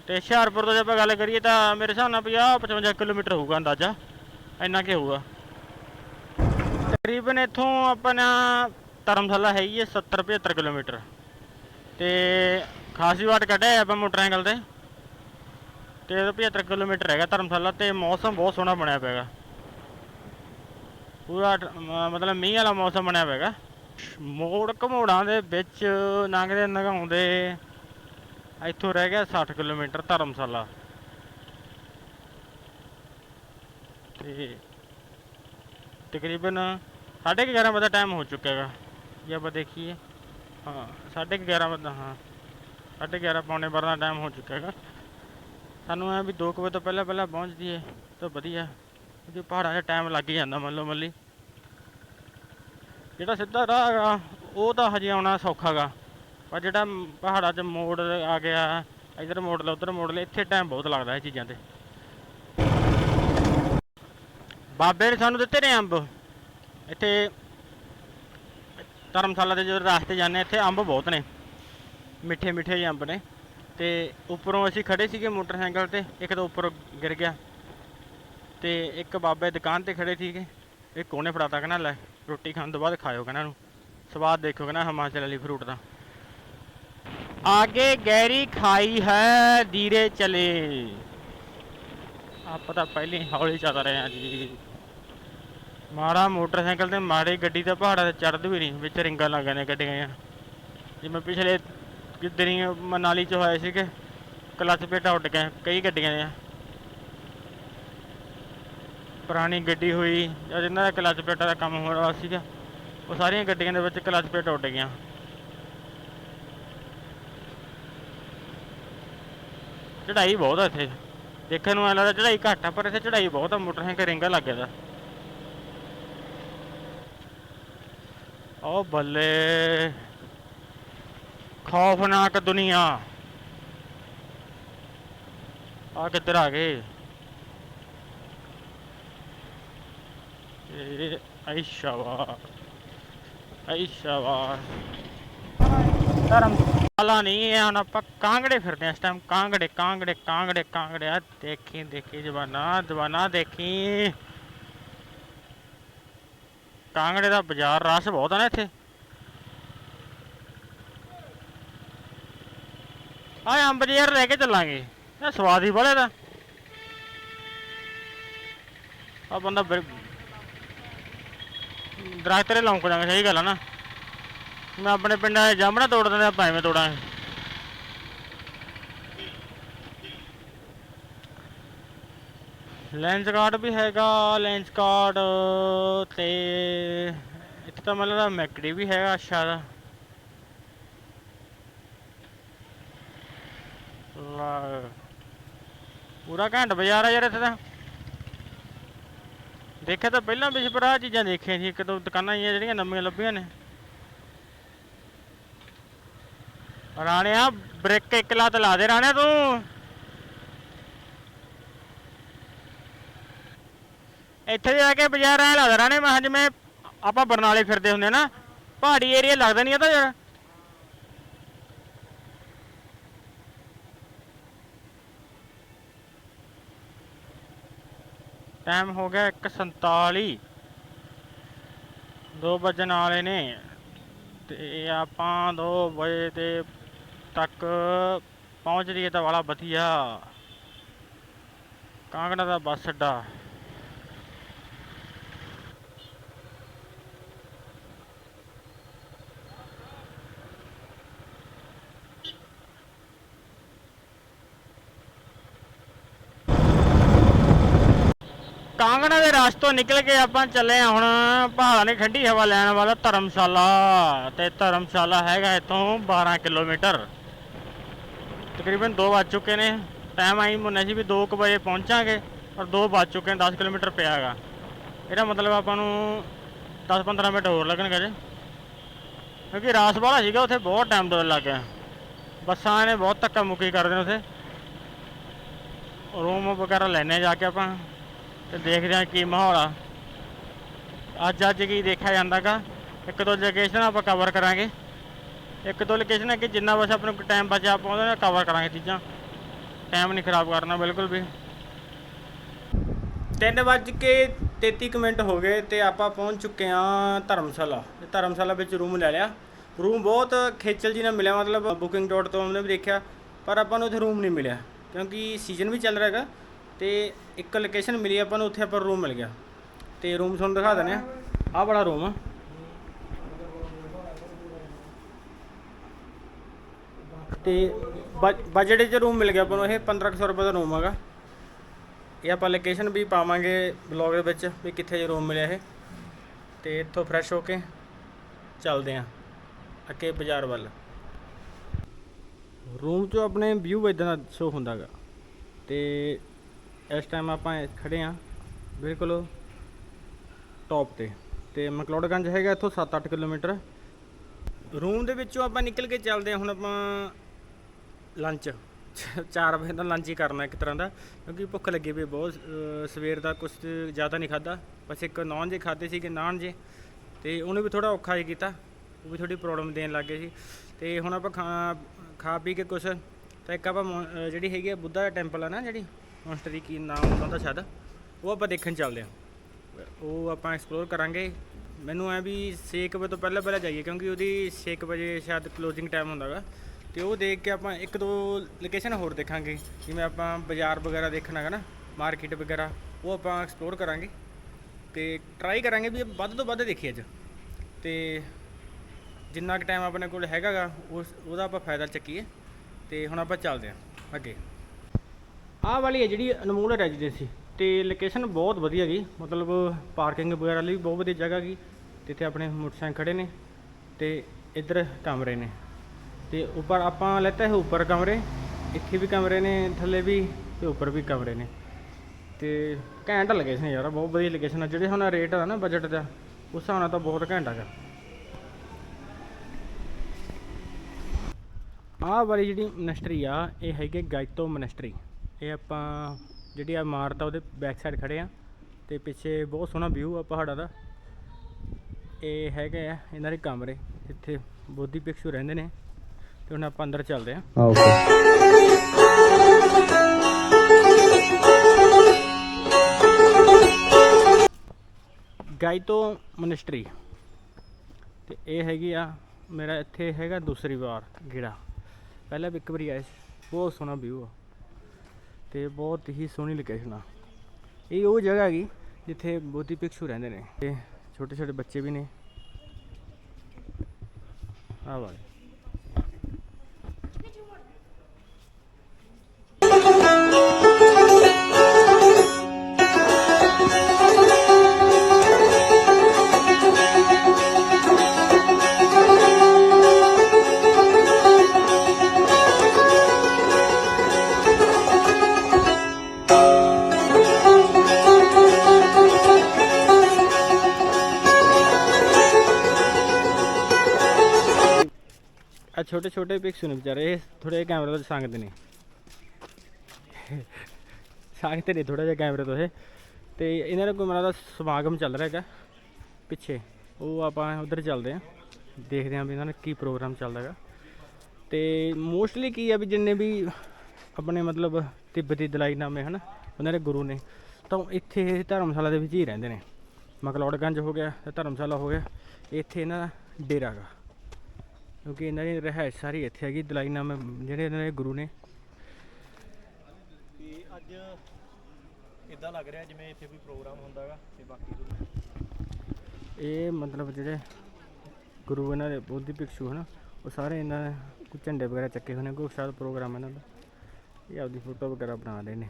ਤੇ ਹੁਸ਼ਿਆਰਪੁਰ ਤੋਂ ਜੇ ਆਪਾਂ ਗੱਲ ਕਰੀਏ ਤਾਂ ਮੇਰੇ ਹਿਸਾਬ ਨਾਲ 50 55 ਕਿਲੋਮੀਟਰ ਹੋਊਗਾ ਅੰਦਾਜ਼ਾ। ਇੰਨਾ ਕਿ ਹੋਊਗਾ। ਤਕਰੀਬਨ ਇੱਥੋਂ ਆਪਣਾ ਧਰਮਸ਼ਾਲਾ ਹੈਗੀ ਹੈ 70 75 ਕਿਲੋਮੀਟਰ। ਤੇ ਖਾਸੀ ਵਾਟ ਕੱਢਿਆ ਆਪਾਂ ਮੋਟਰਸਾਈਕਲ ਤੇ। ਤੇ 75 ਕਿਲੋਮੀਟਰ ਹੈਗਾ ਧਰਮਸ਼ਾਲਾ ਤੇ ਮੌਸਮ ਬਹੁਤ ਸੋਹਣਾ ਬਣਿਆ ਪਿਆ ਹੈਗਾ। ਪੂਰਾ ਮਤਲਬ ਮੀਂਹ ਵਾਲਾ ਮੌਸਮ ਬਣਿਆ ਪਿਆ ਹੈਗਾ। ਮੋੜ ਘਮੋੜਾਂ ਦੇ ਵਿੱਚ ਲੰਘਦੇ ਨਗਾਉਂਦੇ ਇੱਥੋਂ ਰਹਿ ਗਿਆ 60 ਕਿਲੋਮੀਟਰ ਧਰਮਸ਼ਾਲਾ। ਤੇ ਤਕਰੀਬਨ 11:30 ਵਜੇ ਦਾ ਟਾਈਮ ਹੋ ਚੁੱਕਾ ਹੈਗਾ। ਜੇ ਆਪਾਂ ਦੇਖੀਏ, ਹਾਂ 11:30 ਵਜੇ ਦਾ, ਹਾਂ 11:30 ਪੌਣੇ 12 ਦਾ ਟਾਈਮ ਹੋ ਚੁੱਕਾ ਹੈਗਾ। ਸਾਨੂੰ ਐ ਵੀ 2 ਵਜੇ ਤੋਂ ਪਹਿਲਾਂ ਪਹਿਲਾਂ ਪਹੁੰਚ ਜੀਏ ਤਾਂ ਵਧੀਆ, ਕਿਉਂਕਿ ਪਹਾੜਾਂ 'ਚ ਟਾਈਮ ਲੱਗ ਹੀ ਜਾਂਦਾ ਮੰਨ ਲਓ ਮੱਲੀ। ਜਿਹੜਾ ਸਿੱਧਾ ਰਾਹ ਹੈਗਾ, ਉਹ ਤਾਂ ਹਜੇ ਆਉਣਾ ਸੌਖਾ ਹੈਗਾ। ਪਰ ਜਿਹੜਾ ਪਹਾੜਾਂ 'ਚ ਮੋੜ ਆ ਗਿਆ ਇਧਰ ਮੋੜ ਲਿਆ ਉਧਰ ਮੋੜ ਲਿਆ ਇੱਥੇ ਟਾਈਮ ਬਹੁਤ ਲੱਗਦਾ ਇਹ ਚੀਜ਼ਾਂ ਤੇ। ਬਾਬੇ ਨੇ ਸਾਨੂੰ ਦਿੱਤੇ ਨੇ ਅੰਬ। ਇੱਥੇ ਧਰਮਸ਼ਾਲਾ ਦੇ ਜਦੋਂ ਰਾਸਤੇ ਜਾਂਦੇ ਹਾਂ, ਇੱਥੇ ਅੰਬ ਬਹੁਤ ਨੇ। ਮਿੱਠੇ ਮਿੱਠੇ ਜਿਹੇ ਅੰਬ ਨੇ। ਤੇ ਉੱਪਰੋਂ ਅਸੀਂ ਖੜੇ ਸੀਗੇ ਮੋਟਰਸਾਈਕਲ ਤੇ ਇੱਕ ਤਾਂ ਉੱਪਰ ਗਿਰ ਗਿਆ। ਤੇ ਇੱਕ ਬਾਬੇ ਦੁਕਾਨ ਤੇ ਖੜੇ ਸੀਗੇ। ਇੱਕ ਕੋਨੇ ਫੜਾਤਾ ਕਹਿੰਦਾ ਲੈ ਰੋਟੀ ਖਾਣ ਤੋਂ ਬਾਅਦ ਖਾਇਓ ਕਹਿੰਦਾ ਨੂੰ ਸਵਾਦ ਦੇਖੋ ਕਹਿੰਦਾ ਹਿਮਾਚਲ ਵਾਲੀ ਫਰੂਟ ਦਾ। ਆਗੇ ਗਹਿਰੀ ਖਾਈ ਹੈ ਧੀਰੇ ਚਲੇ ਆਪਾਂ ਤਾਂ ਪਹਿਲੇ ਹੀ ਹੌਲੀ ਚੱਲ ਰਹੇ ਹਾਂ ਜੀ ਮਾੜਾ ਮੋਟਰਸਾਈਕਲ ਤੇ ਮਾੜੀ ਗੱਡੀ ਦਾ ਪਹਾੜਾਂ ਤੇ ਚੜ੍ਹਦ ਵੀ ਨਹੀਂ ਵਿੱਚ ਰਿੰਗਾਂ ਲੱਗ ਨੇ ਗੱਡੀਆਂ ਜਿਵੇਂ ਪਿਛਲੇ ਕਿਦਰੀ ਮਨਾਲੀ ਚ ਹੋਇਆ ਸੀ ਕਿ ਕਲੱਚ ਪੇਟਾ ਉੱਡ ਗਏ ਕਈ ਗੱਡੀਆਂ ਦੀਆਂ ਪੁਰਾਣੀ ਗੱਡੀ ਹੋਈ ਜਾਂ ਜਿਨ੍ਹਾਂ ਦਾ ਕਲਚ ਪੇਟਾ ਦਾ ਕੰਮ ਹੋ ਰਿਹਾ ਸੀਗਾ ਉਹ ਸਾਰੀਆਂ ਗੱਡੀਆਂ ਦੇ ਵਿੱਚ ਕਲਚ ਪੇਟ ਉੱਡ ਗਈਆਂ ਚੜਾਈ ਬਹੁਤ ਆ ਇੱਥੇ। ਦੇਖਣ ਨੂੰ ਐਂ ਲੱਗਦਾ ਚੜਾਈ ਘੱਟ ਆ, ਪਰ ਇੱਥੇ ਚੜਾਈ ਬਹੁਤ ਆ, ਮੋਟਰਸਾਈਕਲ ਰਿੰਗਾ ਲੱਗ ਗਿਆ ਦਾ ਓ ਬੱਲੇ। ਖੌਫਨਾਕ ਦੁਨੀਆ। ਆ ਕਿੱਧਰ ਆ ਗਏ? ਇਹ ਆਇਸ਼ਾਵਾ ਆਇਸ਼ਾਵਾ ਧਰਮਸ਼ਾਲਾ ਨਹੀਂ ਇਹ ਹੁਣ ਆਪਾਂ ਕਾਂਗੜੇ ਫਿਰਦੇ ਆ ਇਸ ਟਾਈਮ ਕਾਂਗੜੇ ਕਾਂਗੜੇ ਕਾਂਗੜੇ ਕਾਂਗੜੇ। ਆ ਦੇਖੀ ਦੇਖੀ ਜਵਾਨਾ ਜਵਾਨਾ ਦੇਖੀ। ਕਾਂਗੜੇ ਦਾ ਬਾਜ਼ਾਰ ਰਸ਼ ਬਹੁਤ ਆ ਨਾ ਇੱਥੇ। ਆਏ ਅੰਬ ਜੀ ਲੈ ਕੇ ਚੱਲਾਂਗੇ। ਇਹ ਸਵਾਦ ਹੀ ਬੜੇ ਦਾ ਆ ਬੰਦਾ ਦਰਖਤ ਤੇ ਲੌਂਕ ਜਾਵਾਂਗੇ ਸਹੀ ਗੱਲ ਆ ਨਾ। ਮੈਂ ਆਪਣੇ ਪਿੰਡਾਂ ਦੇ ਜਾਮਣਾ ਤੋੜ ਦਿੰਦੇ, ਆਪਾਂ ਐਵੇਂ ਤੋੜਾਂਗੇ। ਲੈਂਸ ਕਾਰਡ ਵੀ ਹੈਗਾ, ਲੈਂਸ ਕਾਰਡ ਤੇ ਇੱਥੇ ਤਾਂ ਮਤਲਬ ਮੈਕਡੀ ਵੀ ਹੈਗਾ ਅੱਛਾ ਦਾ। ਪੂਰਾ ਘੰਟ ਬਾਜ਼ਾਰ ਆ ਯਾਰ ਇੱਥੇ ਤਾਂ। ਦੇਖਿਆ ਤਾਂ ਪਹਿਲਾਂ ਵੀ ਸੀ ਚੀਜ਼ਾਂ ਦੇਖੀਆਂ ਸੀ, ਇੱਕ ਦੋ ਦੁਕਾਨਾਂ ਹੀ ਜਿਹੜੀਆਂ ਨਵੀਆਂ ਲੱਭੀਆਂ ਨੇ। ਰਾਣਿਆ, ਬ੍ਰੇਕ ਇੱਕ ਲੱਤ ਲਾ ਦੇ ਰਾਣਿਆ ਤੂੰ। ਇੱਥੇ ਜਾ ਕੇ ਬਾਜ਼ਾਰ ਐ ਲੱਗਦਾ ਰਾਣੇ ਮੈਂ ਜਿਵੇਂ ਆਪਾਂ ਬਰਨਾਲੇ ਫਿਰਦੇ ਹੁੰਦੇ ਨਾ, ਪਹਾੜੀ ਏਰੀਆ ਲੱਗਦਾ ਨਹੀਂ ਇਹ ਤਾਂ ਯਾਰ। ਟਾਈਮ ਹੋ ਗਿਆ 1:47 ਦੋ ਵੱਜਣ ਵਾਲੇ ਨੇ, ਤੇ ਆਪਾਂ 2 ਵਜੇ ਤੇ ਤੱਕ ਪਹੁੰਚ ਰਹੀ ਹੈ ਤਾਂ ਵਾਲਾ ਵਧੀਆ। ਕਾਂਗੜਾ ਦਾ ਬੱਸ ਅੱਡਾ। ਕਾਂਗੜਾ ਦੇ ਰਸਤੇ ਤੋਂ ਨਿਕਲ ਕੇ ਆਪਾਂ ਚੱਲੇ ਆ ਹੁਣ ਪਹਾੜਾਂ ਦੀ ਠੰਡੀ ਹਵਾ ਲੈਣ ਵਾਲਾ ਧਰਮਸ਼ਾਲਾ। ਤੇ ਧਰਮਸ਼ਾਲਾ ਹੈਗਾ ਇੱਥੋਂ 12 ਕਿਲੋਮੀਟਰ। ਤਕਰੀਬਨ 2 ਵੱਜ ਚੁੱਕੇ ਨੇ ਟਾਈਮ ਆਈ ਮੁੰਨੇ ਸੀ ਵੀ 2 ਵਜੇ ਪਹੁੰਚਾਂਗੇ ਔਰ 2 ਵੱਜ ਚੁੱਕੇ ਨੇ 10 ਕਿਲੋਮੀਟਰ ਪਿਆ ਹੈਗਾ। ਇਹਦਾ ਮਤਲਬ ਆਪਾਂ ਨੂੰ 10-15 ਮਿੰਟ ਹੋਰ ਲੱਗਣਗੇ ਜੇ। ਕਿਉਂਕਿ ਰਾਸ ਵਾਲਾ ਸੀਗਾ, ਉੱਥੇ ਬਹੁਤ ਟਾਈਮ ਤੋਂ ਲੱਗ ਗਿਆ। ਬੱਸਾਂ ਨੇ ਬਹੁਤ ਧੱਕਾ ਮੁੱਕੀ ਕਰਦੇ ਨੇ ਉੱਥੇ। ਰੂਮ ਵਗੈਰਾ ਲੈਣੇ ਜਾ ਕੇ ਆਪਾਂ ਤੇ ਦੇਖਦੇ ਹਾਂ ਕੀ ਮਾਹੌਲ ਆ। ਅੱਜ ਅੱਜ ਕੀ ਦੇਖਿਆ ਜਾਂਦਾਗਾ ਇੱਕ ਦੋ ਲੋਕੇਸ਼ਨ ਆਪਾਂ ਕਵਰ ਕਰਾਂਗੇ। ਇੱਕ ਦੋ ਲੋਕੇਸ਼ਨ ਹੈ ਕਿ ਜਿੰਨਾ ਬਸ ਆਪਣੇ ਕੋਲ ਟਾਈਮ ਬਚਿਆ, ਆਪਾਂ ਉਹਦੇ ਨਾਲ ਕਵਰ ਕਰਾਂਗੇ ਚੀਜ਼ਾਂ। ਟਾਈਮ ਨਹੀਂ ਖਰਾਬ ਕਰਨਾ, ਬਿਲਕੁਲ ਵੀ। 3 ਵੱਜ ਕੇ 33 ਕੁ ਮਿੰਟ ਹੋ ਗਏ ਤੇ ਆਪਾਂ ਪਹੁੰਚ ਚੁੱਕੇ ਹਾਂ ਧਰਮਸ਼ਾਲਾ। ਤੇ ਧਰਮਸ਼ਾਲਾ ਵਿੱਚ ਰੂਮ ਲੈ ਲਿਆ। ਰੂਮ ਬਹੁਤ ਖੇਚਲ ਜੀ ਨਾਲ ਮਿਲਿਆ, ਮਤਲਬ ਬੁਕਿੰਗ booking.com ਨੇ ਵੀ ਦੇਖਿਆ, ਪਰ ਆਪਾਂ ਨੂੰ ਉੱਥੇ ਰੂਮ ਨਹੀਂ ਮਿਲਿਆ। ਕਿਉਂਕਿ ਸੀਜ਼ਨ ਵੀ ਚੱਲ ਰਿਹਾ ਹੈਗਾ ਤੇ ਇੱਕ ਲੋਕੇਸ਼ਨ ਮਿਲੀ ਆਪਾਂ ਨੂੰ, ਉੱਥੇ ਆਪਾਂ ਰੂਮ ਮਿਲ ਗਿਆ। ਤੇ ਰੂਮ ਤੁਹਾਨੂੰ ਦਿਖਾ ਦਿੰਦੇ ਆ ਆਹ ਬੜਾ ਰੂਮ ਆ। ਤੇ ਬਜਟ 'ਚ ਰੂਮ ਮਿਲ ਗਿਆ ਆਪਾਂ ਨੂੰ, ਇਹ 1500 ਰੁਪਏ ਦਾ ਰੂਮ ਹੈਗਾ। ਇਹ ਆਪਾਂ ਲੋਕੇਸ਼ਨ ਵੀ ਪਾਵਾਂਗੇ ਬਲੌਗ ਦੇ ਵਿੱਚ, ਵੀ ਕਿੱਥੇ ਜੇ ਰੂਮ ਮਿਲਿਆ ਇਹ। ਤੇ ਇੱਥੋਂ ਫਰੈਸ਼ ਹੋ ਕੇ ਚੱਲਦੇ ਆਂ ਅੱਗੇ ਬਾਜ਼ਾਰ ਵੱਲ। ਰੂਮ 'ਚੋਂ ਆਪਣੇ ਵਿਊ ਇਦਾਂ ਦਾ ਸ਼ੋ ਹੁੰਦਾਗਾ ਤੇ ਇਸ ਟਾਈਮ ਆਪਾਂ ਖੜੇ ਆਂ ਬਿਲਕੁਲ ਟੌਪ ਤੇ। ਤੇ ਮਕਲੋੜਗੰਜ ਹੈਗਾ ਇੱਥੋਂ 7-8 ਕਿਲੋਮੀਟਰ। ਰੂਮ ਦੇ ਵਿੱਚੋਂ ਆਪਾਂ ਨਿਕਲ ਕੇ ਚੱਲਦੇ ਹਾਂ, ਹੁਣ ਆਪਾਂ ਲੰਚ (laughs) 4 ਵਜੇ ਦਾ ਲੰਚ ਹੀ ਕਰਨਾ ਇੱਕ ਤਰ੍ਹਾਂ ਦਾ, ਕਿਉਂਕਿ ਭੁੱਖ ਲੱਗੀ ਪਈ ਬਹੁਤ ਸਵੇਰ ਦਾ ਕੁਝ ਜ਼ਿਆਦਾ ਨਹੀਂ ਖਾਦਾ ਬਸ ਇੱਕ ਨਾਨ ਜੇ ਖਾਦੇ ਸੀਗੇ, ਨਾਨ ਜੇ, ਤੇ ਉਹਨੂੰ ਵੀ ਥੋੜਾ ਔਖਾ ਹੀ ਕੀਤਾ, ਉਹ ਵੀ ਥੋੜੀ ਪ੍ਰੋਬਲਮ ਦੇਣ ਲੱਗ ਗਏ ਸੀ। ਤੇ ਹੁਣ ਆਪਾਂ ਖਾ ਖਾ ਪੀ ਕੇ ਕੁਝ ਤਾਂ ਇੱਕ ਆਪਾਂ ਮੋ- ਜਿਹੜੀ ਹੈਗੀ ਆ ਬੁੱਧਾ ਟੈਂਪਲ ਆ ਨਾ ਜਿਹੜੀ ਮੋਨਸਟਰੀ ਕੀ ਨਾਮ ਹੁੰਦਾ ਸ਼ਾਇਦ, ਉਹ ਆਪਾਂ ਦੇਖਣ ਚੱਲਦੇ ਹਾਂ। ਉਹ ਆਪਾਂ ਐਕਸਪਲੋਰ ਕਰਾਂਗੇ। ਮੈਨੂੰ ਐ ਵੀ 6 ਵਜੇ ਤੋਂ ਪਹਿਲਾਂ ਪਹਿਲਾਂ ਜਾਈਏ, ਕਿਉਂਕਿ ਉਹਦੀ 6 ਵਜੇ ਸ਼ਾਇਦ ਕਲੋਜ਼ਿੰਗ ਟਾਈਮ ਹੁੰਦਾਗਾ। ਤੇ ਉਹ ਦੇਖ ਕੇ ਆਪਾਂ ਇੱਕ ਦੋ ਲੋਕੇਸ਼ਨ ਹੋਰ ਦੇਖਾਂਗੇ। ਜਿਵੇਂ ਆਪਾਂ ਬਾਜ਼ਾਰ ਵਗੈਰਾ ਦੇਖਣਾ ਹੈਗਾ ਨਾ ਮਾਰਕੀਟ ਵਗੈਰਾ, ਉਹ ਆਪਾਂ ਐਕਸਪਲੋਰ ਕਰਾਂਗੇ। ਤੇ ਟਰਾਈ ਕਰਾਂਗੇ ਵੀ ਵੱਧ ਤੋਂ ਵੱਧ ਦੇਖੀਏ ਅੱਜ। ਤੇ ਜਿੰਨਾ ਕੁ ਟਾਈਮ ਆਪਣੇ ਕੋਲ ਹੈਗਾਗਾ ਉਸ, ਉਹਦਾ ਆਪਾਂ ਫਾਇਦਾ ਚੱਕੀਏ। ਤੇ ਹੁਣ ਆਪਾਂ ਚੱਲਦੇ ਹਾਂ ਅੱਗੇ। ਆਹ ਵਾਲੀ ਹੈ ਜਿਹੜੀ ਅਨਮੋਲ ਰੈਜ਼ੀਡੈਂਸੀ ਤੇ ਲੋਕੇਸ਼ਨ ਬਹੁਤ ਵਧੀਆ ਗਈ ਮਤਲਬ ਪਾਰਕਿੰਗ ਵਗੈਰਾ ਲਈ ਬਹੁਤ ਵਧੀਆ ਜਗ੍ਹਾ ਗਈ ਤੇ ਇੱਥੇ ਆਪਣੇ ਮੋਟਰਸਾਈਕਲ ਖੜੇ ਨੇ, ਤੇ ਇੱਧਰ ਕਮਰੇ ਨੇ। ਤੇ ਉੱਪਰ ਆਪਾਂ ਲੈਤਾ ਹੈ ਉੱਪਰ ਕਮਰੇ। ਇੱਥੇ ਵੀ ਕਮਰੇ ਨੇ, ਥੱਲੇ ਵੀ ਤੇ ਉੱਪਰ ਵੀ ਕਮਰੇ ਨੇ। ਤੇ ਘੈਂਟ ਲੋਕੇਸ਼ਨ ਯਾਰ, ਬਹੁਤ ਵਧੀਆ ਲੋਕੇਸ਼ਨ ਆ ਜਿਹੜੇ ਹੁਣ ਰੇਟ ਆ ਨਾ ਬਜਟ ਦਾ, ਉਸ ਹਿਸਾਬ ਨਾਲ ਤਾਂ ਬਹੁਤ ਘੈਂਟ ਹੈਗਾ ਆਹ ਵਾਲੀ ਜਿਹੜੀ ਮਨਿਸਟਰੀ ਆ, ਇਹ ਹੈਗੇ ਗਾਇਤੋ ਮਨਿਸਟਰੀ ਇਹ ਆਪਾਂ ਜਿਹੜੀ ਆ ਇਮਾਰਤ ਆ, ਉਹਦੇ ਬੈਕ ਸਾਈਡ ਖੜੇ ਆ। ਤੇ ਪਿੱਛੇ ਬਹੁਤ ਸੋਹਣਾ ਵਿਊ ਆ ਪਹਾੜਾਂ ਦਾ। ਇਹ ਹੈਗੇ ਆ, ਇਹਨਾਂ ਦੇ ਕਮਰੇ। ਇੱਥੇ ਬੋਧੀ ਭਿਕਸ਼ੂ ਰਹਿੰਦੇ ਨੇ। ਤੇ ਹੁਣ ਆਪਾਂ ਅੰਦਰ ਚੱਲਦੇ ਆ ਗਾਇਤੋ ਮਨਿਸਟਰੀ। ਤੇ ਇਹ ਹੈਗੀ ਆ ਮੇਰਾ ਇੱਥੇ ਹੈਗਾ ਦੂਸਰੀ ਵਾਰ ਗੇੜਾ। ਪਹਿਲਾਂ ਵੀ ਇੱਕ ਵਾਰੀ ਆਇਆ ਸੀ ਬਹੁਤ ਸੋਹਣਾ ਵਿਊ ਆ। ਤੇ ਬਹੁਤ ਹੀ ਸੋਹਣੀ ਲੋਕੇਸ਼ਨ ਆ। ਇਹ ਉਹ ਜਗ੍ਹਾ ਹੈਗੀ ਜਿੱਥੇ ਬੋਧੀ ਭਿਕਸ਼ੂ ਰਹਿੰਦੇ ਨੇ। ਤੇ ਛੋਟੇ ਛੋਟੇ ਬੱਚੇ ਵੀ ਨੇ। ਆ ਵਾਲੇ। ਆ ਛੋਟੇ ਛੋਟੇ ਪਿਕਸੂ ਨੇ ਵਿਚਾਰੇ ਇਹ ਥੋੜੇ ਕੈਮਰੇ ਤੋਂ ਸੰਗਦੇ ਨੇ ਸੰਗਦੇ ਨੇ ਥੋੜਾ ਜਿਹਾ ਕੈਮਰੇ ਤੋਂ ਇਹ ਤੇ ਇਹਨਾਂ ਦਾ ਕੋਈ ਦਾ ਸਮਾਗਮ ਚੱਲ ਰਿਹਾ ਹੈਗਾ ਪਿੱਛੇ ਉਹ ਆਪਾਂ ਉਧਰ ਚੱਲਦੇ ਆਂ ਦੇਖਦੇ ਆਂ ਵੀ ਇਹਨਾਂ ਦਾ ਕੀ ਪ੍ਰੋਗਰਾਮ ਚੱਲਦਾ ਹੈਗਾ ਤੇ ਮੋਸਟਲੀ ਕੀ ਆ ਵੀ ਜਿੰਨੇ ਵੀ ਆਪਣੇ ਮਤਲਬ ਤਿੱਬਤੀ ਦਲਾਈ ਨਾਮੇ ਹਨ ਉਹਨਾਂ ਦੇ ਗੁਰੂ ਨੇ ਤਾਂ ਉਹ ਇੱਥੇ ਇਹ ਧਰਮਸ਼ਾਲਾ ਦੇ ਵਿੱਚ ਹੀ ਰਹਿੰਦੇ ਨੇ ਮਕਲੌੜਗੰਜ ਹੋ ਗਿਆ ਧਰਮਸ਼ਾਲਾ ਹੋ ਗਿਆ ਇੱਥੇ ਇਹਨਾਂ ਦਾ ਡੇਰਾ ਗਾ ਕਿਉਂਕਿ ਇਹਨਾਂ ਦੀ ਰਿਹਾਇਸ਼ ਸਾਰੀ ਇੱਥੇ ਹੈਗੀ ਦਲਾਈ ਨਾਮੇ ਜਿਹੜੇ ਇਹਨਾਂ ਦੇ ਗੁਰੂ ਨੇ। ਤੇ ਅੱਜ ਇਦਾਂ ਲੱਗ ਰਿਹਾ ਜਿਵੇਂ ਇੱਥੇ ਕੋਈ ਪ੍ਰੋਗਰਾਮ ਹੁੰਦਾਗਾ ਤੇ ਬਾਕੀ ਇਹ ਮਤਲਬ ਜਿਹੜੇ ਗੁਰੂ ਇਹਨਾਂ ਦੇ ਬੋਧੀ ਭਿਕਸ਼ੂ ਹਨ ਉਹ ਸਾਰੇ ਇਹਨਾਂ ਦੇ ਕੋਈ ਝੰਡੇ ਵਗੈਰਾ ਚੱਕੇ ਨੇ ਕੋਈ ਸ਼ਾਇਦ ਪ੍ਰੋਗਰਾਮ ਇਹਨਾਂ ਦਾ। ਇਹ ਆਪਦੀ ਫੋਟੋ ਵਗੈਰਾ ਬਣਾ ਰਹੇ ਨੇ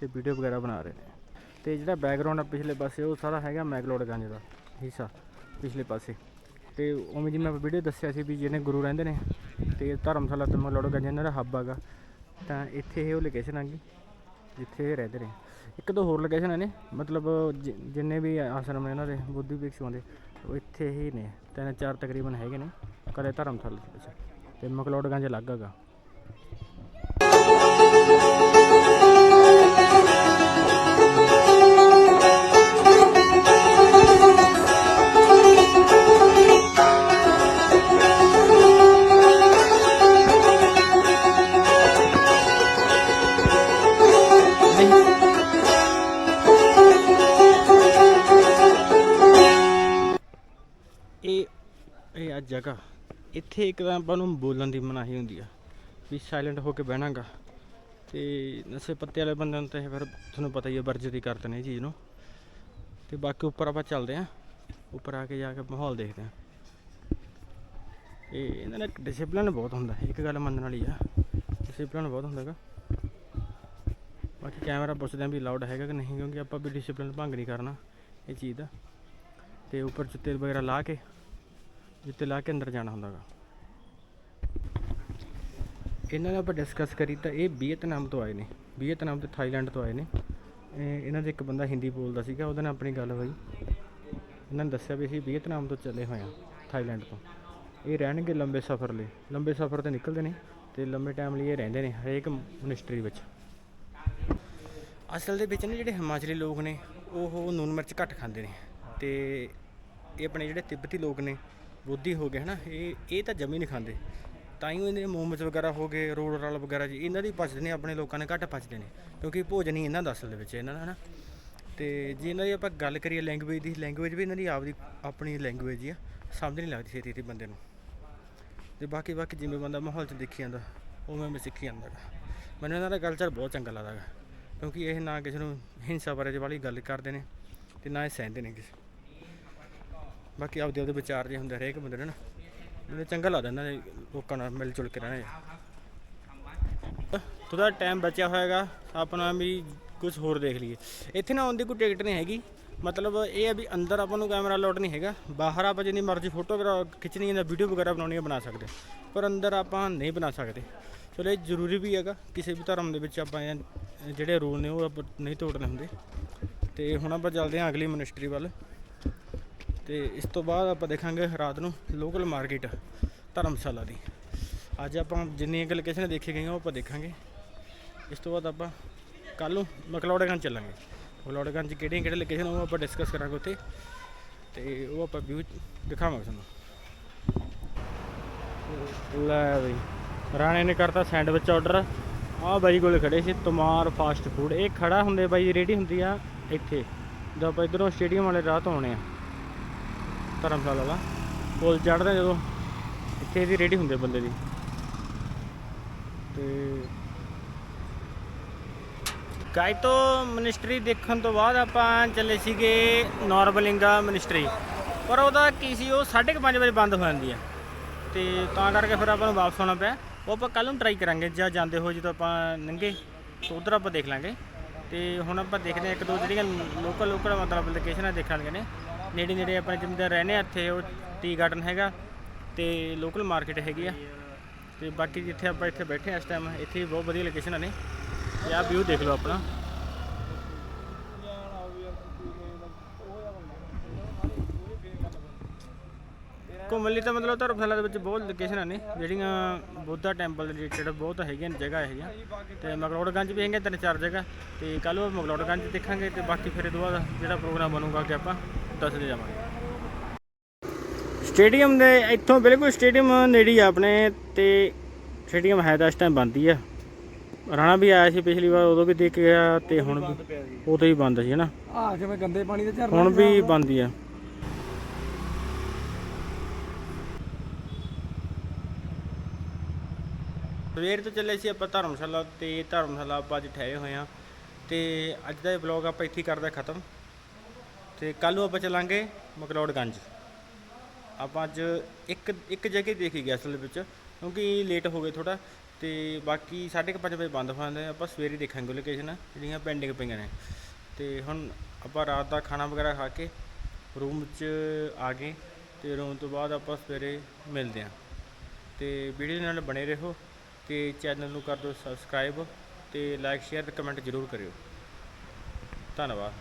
ਤੇ ਵੀਡੀਓ ਵਗੈਰਾ ਬਣਾ ਰਹੇ ਨੇ। ਤੇ ਜਿਹੜਾ ਬੈਕਗ੍ਰਾਉਂਡ ਆ ਪਿਛਲੇ ਪਾਸੇ ਉਹ ਸਾਰਾ ਹੈਗਾ ਮੈਕਲੋਡਗੰਜ ਦਾ ਹਿੱਸਾ ਪਿਛਲੇ ਪਾਸੇ। ਤੇ ਉਵੇਂ ਜਿਵੇਂ ਮੈਂ ਵੀਡੀਓ ਦੱਸਿਆ ਸੀ ਵੀ ਜਿਹਨੇ ਗੁਰੂ ਰਹਿੰਦੇ ਨੇ ਤੇ ਧਰਮਸ਼ਾਲਾ ਤੇ ਮੈਕਲੋਡਗੰਜ ਇਹਨਾਂ ਦਾ ਹੱਬ ਹੈਗਾ, ਤਾਂ ਇੱਥੇ ਇਹ ਉਹ ਲੋਕੇਸ਼ਨ ਹੈਗੀ, ਜਿੱਥੇ ਇਹ ਰਹਿੰਦੇ ਨੇ। ਇੱਕ ਦੋ ਹੋਰ ਲੋਕੇਸ਼ਨ ਹੈ ਨੇ, ਮਤਲਬ ਜਿੰਨੇ ਵੀ ਆਸ਼ਰਮ ਨੇ ਇਹਨਾਂ ਦੇ, ਬੁੱਧੀ ਭਿਕਸ਼ੂਆਂ ਦੇ, ਉਹ ਇੱਥੇ ਹੀ ਨੇ। ਤਿੰਨ ਚਾਰ ਤਕਰੀਬਨ ਹੈਗੇ ਨੇ, ਕਦੇ ਧਰਮਸ਼ਾਲਾ ਵਿੱਚ। ਤੇ ਮਕਲੋਡਗੰਜ ਅਲੱਗ ਹੈਗਾ। ਜਗ੍ਹਾ। ਇੱਥੇ ਇੱਕ ਤਾਂ ਆਪਾਂ ਨੂੰ ਬੋਲਣ ਦੀ ਮਨਾਹੀ ਹੁੰਦੀ ਆ, ਵੀ ਸਾਇਲੈਂਟ ਹੋ ਕੇ ਬਹਿਣਾਗਾ। ਤੇ ਨਸ਼ੇ ਪੱਤੇ ਵਾਲੇ ਬੰਦਿਆਂ ਨੂੰ ਤਾਂ ਇਹ ਫਿਰ ਤੁਹਾਨੂੰ ਪਤਾ ਹੀ ਹੈ ਵਰਜਦੀ ਕਰਦੇ ਨੇ ਇਹ ਚੀਜ਼ ਨੂੰ। ਤੇ ਬਾਕੀ ਉੱਪਰ ਆਪਾਂ ਚੱਲਦੇ ਆਂ। ਉੱਪਰ ਆ ਕੇ ਜਾ ਕੇ ਮਾਹੌਲ ਦੇਖਦੇ ਆਂ। ਇਹ ਇਹਨਾਂ ਦਾ ਡਿਸਪਲਿਨ ਬਹੁਤ ਹੁੰਦਾ, ਇੱਕ ਗੱਲ ਮੰਨਣ ਵਾਲੀ ਆ। ਡਿਸਪਲਿਨ ਬਹੁਤ ਹੁੰਦਾਗਾ। ਬਾਕੀ ਕੈਮਰਾ ਪੁੱਛਦੇ ਆਂ ਵੀ ਲਾਊਡ ਹੈਗਾ ਕਿ ਨਹੀਂ, ਕਿਉਂਕਿ ਆਪਾਂ ਵੀ ਡਿਸਪਲਿਨ ਭੰਗ ਨਹੀਂ ਕਰਨਾ ਇਹ ਚੀਜ਼ ਦਾ। ਤੇ ਉੱਪਰ ਜੁੱਤੇ ਵਗੈਰਾ ਲਾ ਕੇ ਜੁੱਤੇ ਲਾ ਕੇ ਅੰਦਰ ਜਾਣਾ ਹੁੰਦਾਗਾ। ਇਹਨਾਂ ਦਾ ਆਪਾਂ ਡਿਸਕਸ ਕਰੀ ਤਾਂ ਇਹ ਵੀਅਤਨਾਮ ਤੋਂ ਆਏ ਨੇ। ਵੀਅਤਨਾਮ ਤੇ ਥਾਈਲੈਂਡ ਤੋਂ ਆਏ ਨੇ। ਇਹ- ਇਹਨਾਂ ਦੇ ਇੱਕ ਬੰਦਾ ਹਿੰਦੀ ਬੋਲਦਾ ਸੀਗਾ, ਉਹਦੇ ਨਾਲ ਆਪਣੀ ਗੱਲ ਹੋਈ। ਇਹਨਾਂ ਨੇ ਦੱਸਿਆ ਵੀ ਅਸੀਂ ਵੀਅਤਨਾਮ ਤੋਂ ਚੱਲੇ ਹੋਏ ਹਾਂ, ਥਾਈਲੈਂਡ ਤੋਂ। ਇਹ ਰਹਿਣਗੇ ਲੰਬੇ ਸਫ਼ਰ ਲਈ। ਲੰਬੇ ਸਫ਼ਰ ਤੇ ਨਿਕਲਦੇ ਨੇ ਤੇ ਲੰਬੇ ਟਾਈਮ ਲਈ ਇਹ ਰਹਿੰਦੇ ਨੇ ਹਰੇਕ ਮਨਿਸਟਰੀ ਵਿੱਚ। ਅਸਲ ਦੇ ਵਿੱਚ ਨਾ ਜਿਹੜੇ ਹਿਮਾਚਲੀ ਲੋਕ ਨੇ, ਉਹ ਨੂਨ ਮਿਰਚ ਘੱਟ ਖਾਂਦੇ ਨੇ। ਤੇ ਇਹ ਆਪਣੇ ਜਿਹੜੇ ਤਿੱਬਤੀ ਲੋਕ ਨੇ ਬੋਧੀ ਹੋ ਗਏ ਹਨਾ? ਇਹ ਇਹ ਤਾਂ ਜਮੀ ਨਹੀਂ ਖਾਂਦੇ। ਤਾਂ ਹੀ ਇਹਨਾਂ ਦੇ ਮੋਮਸ ਵਗੈਰਾ ਹੋ ਗਏ, ਰੋਲ ਰਾਲ ਵਗੈਰਾ ਜੀ, ਇਹਨਾਂ ਦੀ ਪਚਦੇ ਨੇ, ਆਪਣੇ ਲੋਕਾਂ ਨੇ ਘੱਟ ਪਚਦੇ ਨੇ। ਕਿਉਂਕਿ ਭੋਜਨ ਹੀ ਇਹਨਾਂ ਦਾ ਅਸਲ ਦੇ ਵਿੱਚ, ਇਹਨਾਂ ਦਾ, ਹਨਾ? ਤੇ ਜੇ ਇਹਨਾਂ ਦੀ ਆਪਾਂ ਗੱਲ ਕਰੀਏ ਲੈਂਗੁਏਜ ਦੀ ਲੈਂਗੁਏਜ ਵੀ ਇਹਨਾਂ ਦੀ ਆਪਦੀ, ਆਪਣੀ ਲੈਂਗੁਏਜ ਹੀ ਆ। ਸਮਝ ਨਹੀਂ ਲੱਗਦੀ ਛੇਤੀ ਛੇਤੀ ਬੰਦੇ ਨੂੰ। ਤੇ ਬਾਕੀ ਬਾਕੀ ਜਿਵੇਂ ਬੰਦਾ ਮਾਹੌਲ 'ਚ ਦੇਖੀ ਜਾਂਦਾ, ਉਵੇਂ ਮੈਂ ਸਿੱਖੀ ਜਾਂਦਾ ਮੈਨੂੰ ਇਹਨਾਂ ਦਾ ਕਲਚਰ ਬਹੁਤ ਚੰਗਾ ਲੱਗਦਾ ਗਾ। ਕਿਉਂਕਿ ਇਹ ਨਾ ਕਿਸੇ ਨੂੰ ਹਿੰਸਾ ਬਾਰੇ ਵਾਲੀ ਗੱਲ ਕਰਦੇ ਨੇ, ਤੇ ਨਾ ਇਹ ਸਹਿੰਦੇ ਨੇ ਕਿਸੇ। ਬਾਕੀ ਆਪਦੇ ਆਪਦੇ ਵਿਚਾਰ ਜੇ ਹੁੰਦੇ ਹਰੇਕ ਬੰਦੇ ਨੇ ਨਾ। ਮੈਨੂੰ ਚੰਗਾ ਲੱਗਦਾ ਇਹਨਾਂ ਦੇ ਲੋਕਾਂ ਨਾਲ ਮਿਲ ਜੁਲ ਕੇ ਰਹਿਣਾ ਥੋੜਾ ਟਾਈਮ ਬਚਿਆ ਹੋਏਗਾ ਆਪਣਾ ਵੀ ਕੁਝ ਹੋਰ ਦੇਖ ਲਈਏ। ਇੱਥੇ ਨਾ ਆਉਣ ਦੀ ਕੋਈ ਟਿਕਟ ਨਹੀਂ ਹੈਗੀ। ਮਤਲਬ ਇਹ ਹੈ ਵੀ ਅੰਦਰ ਆਪਾਂ ਨੂੰ ਕੈਮਰਾ ਅਲਾਉਡ ਨਹੀਂ ਹੈਗਾ। ਬਾਹਰ ਆਪਾਂ ਜਿੰਨੀ ਮਰਜ਼ੀ ਫੋਟੋ ਖਿੱਚਣੀ ਹੈ ਜਾਂ ਵੀਡੀਓ ਵਗੈਰਾ ਬਣਾਉਣੀ ਹੈ ਬਣਾ ਸਕਦੇ। ਪਰ ਅੰਦਰ ਆਪਾਂ ਨਹੀਂ ਬਣਾ ਸਕਦੇ। ਚਲੋ ਇਹ ਜ਼ਰੂਰੀ ਵੀ ਹੈਗਾ, ਕਿਸੇ ਵੀ ਧਰਮ ਦੇ ਵਿੱਚ ਆਪਾਂ ਇਹ ਜਿਹੜੇ ਰੂਲ ਨੇ ਉਹ ਆਪਾਂ ਨਹੀਂ ਤੋੜਨੇ ਹੁੰਦੇ। ਤੇ ਹੁਣ ਆਪਾਂ ਚੱਲਦੇ ਹਾਂ ਅਗਲੀ ਮਨਿਸਟਰੀ ਵੱਲ। ਤੇ ਇਸ ਤੋਂ ਬਾਅਦ ਆਪਾਂ ਦੇਖਾਂਗੇ ਰਾਤ ਨੂੰ ਲੋਕਲ ਮਾਰਕੀਟ ਧਰਮਸ਼ਾਲਾ ਦੀ। ਅੱਜ ਆਪਾਂ ਜਿੰਨੀਆਂ ਕੁ ਲੋਕੇਸ਼ਨ ਦੇਖੀ ਗਈਆਂ ਉਹ ਆਪਾਂ ਦੇਖਾਂਗੇ। ਇਸ ਤੋਂ ਬਾਅਦ ਆਪਾਂ ਕੱਲ ਨੂੰ ਮਕਲੌੜਗੰਜ ਚੱਲਾਂਗੇ। ਮਕਲੌੜਗੰਜ ਕਿਹੜੀਆਂ ਕਿਹੜੀਆਂ ਲੋਕੇਸ਼ਨ ਉਹ ਆਪਾਂ ਡਿਸਕਸ ਕਰਾਂਗੇ ਉੱਥੇ। ਤੇ ਉਹ ਆਪਾਂ ਵਿਊ ਦਿਖਾਵਾਂਗੇ ਤੁਹਾਨੂੰ। ਲੈ ਬਈ, ਰਾਣੇ ਨੇ ਕਰਤਾ ਸੈਂਡਵਿਚ ਆਰਡਰ ਆਹ ਬਾਈ ਕੋਲ ਖੜੇ ਸੀ ਤੁਮਾਰ ਫਾਸਟ ਫੂਡ ਇਹ ਖੜਾ ਹੁੰਦੇ ਬਾਈ ਰੇੜੀ ਹੁੰਦੀ ਆ ਇੱਥੇ। ਜਦੋਂ ਆਪਾਂ ਇਧਰੋਂ ਸਟੇਡੀਅਮ ਵਾਲੇ ਰਾਹ ਤੋਂ ਆਉਣੇ ਆ। ਧਰਮਸ਼ਾਲਾ ਦਾ ਪੁਲ ਚੜ੍ਹਦੇ ਜਦੋਂ ਇੱਥੇ ਇਹਦੀ ਰੇੜੀ ਹੁੰਦੀ ਬੰਦੇ ਦੀ। ਤੇ ਗਾਇਤੋ ਮਿਨਿਸਟਰੀ ਦੇਖਣ ਤੋਂ ਬਾਅਦ ਆਪਾਂ ਚੱਲੇ ਸੀਗੇ ਨਾਰਬਲਿੰਗਾ ਮਿਨਿਸਟਰੀ ਪਰ ਉਹਦਾ ਕੀ ਸੀ, ਉਹ 5:30 ਵਜੇ ਬੰਦ ਹੋ ਜਾਂਦੀ ਹੈ ਤੇ ਤਾਂ ਕਰਕੇ ਫਿਰ ਆਪਾਂ ਨੂੰ ਵਾਪਸ ਆਉਣਾ ਪਿਆ। ਉਹ ਆਪਾਂ ਕੱਲ ਨੂੰ ਟਰਾਈ ਕਰਾਂਗੇ, ਜਾਂ ਜਾਂਦੇ ਹੋਏ ਜਦੋਂ ਆਪਾਂ ਲੰਘੇ, ਤਾਂ ਉਧਰ ਆਪਾਂ ਦੇਖ ਲਾਂਗੇ। ਤੇ ਹੁਣ ਆਪਾਂ ਦੇਖਦੇ ਹਾਂ ਇੱਕ ਦੋ ਜਿਹੜੀਆਂ ਲੋਕਲ ਲੋਕਲ ਮਤਲਬ ਲੋਕੇਸ਼ਨਾਂ ਦੇਖਣ ਨੇ। ਨੇੜੇ ਨੇੜੇ ਆਪਣੇ ਜਿੰਦੇ ਰਹਿੰਦੇ ਆ, ਇੱਥੇ ਉਹ ਟੀ ਗਾਰਡਨ ਹੈਗਾ ਤੇ ਲੋਕਲ ਮਾਰਕੀਟ ਹੈਗੀ ਆ। ਤੇ ਬਾਕੀ ਜਿੱਥੇ ਆਪਾਂ ਇੱਥੇ ਬੈਠੇ ਆ ਇਸ ਟਾਈਮ ਇੱਥੇ ਵੀ ਬਹੁਤ ਵਧੀਆ ਲੋਕੇਸ਼ਨਾਂ ਨੇ। ਤੇ ਆਹ ਵਿਊ ਦੇਖ ਲਓ ਆਪਣਾ। ਘੁੰਮਣ ਲਈ ਤਾਂ ਮਤਲਬ ਧਰਮਸ਼ਾਲਾ ਦੇ ਵਿੱਚ ਬਹੁਤ ਲੋਕੇਸ਼ਨਾਂ ਨੇ, ਜਿਹੜੀਆਂ ਬੁੱਧਾ ਟੈਂਪਲ ਰਿਲੇਟਡ ਬਹੁਤ ਹੈਗੀਆਂ ਨੇ, ਜਗ੍ਹਾ ਹੈਗੀਆਂ। ਤੇ ਮਕਲੋੜਗੰਜ ਵੀ ਹੈਗੀਆਂ, ਤਿੰਨ ਚਾਰ ਜਗ੍ਹਾ। ਤੇ ਕੱਲ ਨੂੰ ਮਕਲੋੜਗੰਜ ਦੇਖਾਂਗੇ ਤੇ ਬਾਕੀ ਫਿਰ ਇਹ ਤੋਂ ਬਾਅਦ ਜਿਹੜਾ ਪ੍ਰੋਗਰਾਮ ਬਣੂਗਾ ਕਿ ਆਪਾਂ। ਦੱਸਦੇ ਜਾਵਾਂਗੇ। ਸਟੇਡੀਅਮ ਦੇ ਇੱਥੋਂ ਬਿਲਕੁਲ ਸਟੇਡੀਅਮ ਨੇੜੇ ਹੀ ਆ ਆਪਣੇ ਤੇ ਸਟੇਡੀਅਮ ਹੈ ਤਾਂ ਇਸ ਟਾਈਮ ਬੰਦ ਹੀ ਆ। ਰਾਣਾ ਵੀ ਆਇਆ ਸੀ ਪਿਛਲੀ ਵਾਰ ਉਦੋਂ ਵੀ ਦੇਖ ਕੇ ਗਿਆ ਤੇ ਹੁਣ ਵੀ ਉਦੋਂ ਹੀ ਬੰਦ ਸੀ ਹਨਾ? ਆ ਕਿਵੇਂ ਗੰਦੇ ਪਾਣੀ ਦੇ ਝਰਨਾ ਹੁਣ ਵੀ ਬੰਦ ਹੀ ਆ। ਸਵੇਰ ਤੋਂ ਚੱਲੇ ਸੀ ਆਪਾਂ ਧਰਮਸ਼ਾਲਾ ਤੇ ਧਰਮਸ਼ਾਲਾ ਆਪਾਂ ਅੱਜ ਠਹਿਰੇ ਹੋਏ ਆ ਤੇ ਅੱਜ ਦਾ ਇਹ ਵਲੌਗ ਆਪਾਂ ਇੱਥੇ ਕਰਦੇ ਖਤਮ। ਤੇ ਕੱਲ ਨੂੰ ਆਪਾਂ ਚੱਲਾਂਗੇ ਮਕਲੌੜਗੰਜ। ਆਪਾਂ ਅੱਜ ਇੱਕ ਇੱਕ ਜਗ੍ਹਾ ਦੇਖ ਹੀ ਗਏ ਅਸਲ ਵਿੱਚ, ਕਿਉਂਕਿ ਲੇਟ ਹੋ ਗਏ ਥੋੜਾ ਤੇ ਬਾਕੀ 5:30 ਵਜੇ ਬੰਦ ਹੋ ਜਾਂਦੇ ਆਪਾਂ ਸਵੇਰੇ ਦੇਖਾਂਗੇ ਲੋਕੇਸ਼ਨ ਜਿਹੜੀਆਂ ਪੈਂਡਿੰਗ ਪਈਆਂ ਨੇ। ਤੇ ਹੁਣ ਆਪਾਂ ਰਾਤ ਦਾ ਖਾਣਾ ਵਗੈਰਾ ਖਾ ਕੇ ਰੂਮ 'ਚ ਆ ਗਏ, ਤੇ ਰੂਮ ਤੋਂ ਬਾਅਦ ਆਪਾਂ ਸਵੇਰੇ ਮਿਲਦੇ ਹਾਂ। ਤੇ ਵੀਡੀਓ ਨਾਲ ਬਣੇ ਰਹੋ, ਤੇ ਚੈਨਲ ਨੂੰ ਕਰ ਦਿਓ ਸਬਸਕ੍ਰਾਈਬ ਤੇ ਲਾਈਕ ਸ਼ੇਅਰ ਤੇ ਕਮੈਂਟ ਜ਼ਰੂਰ ਕਰਿਓ। ਧੰਨਵਾਦ।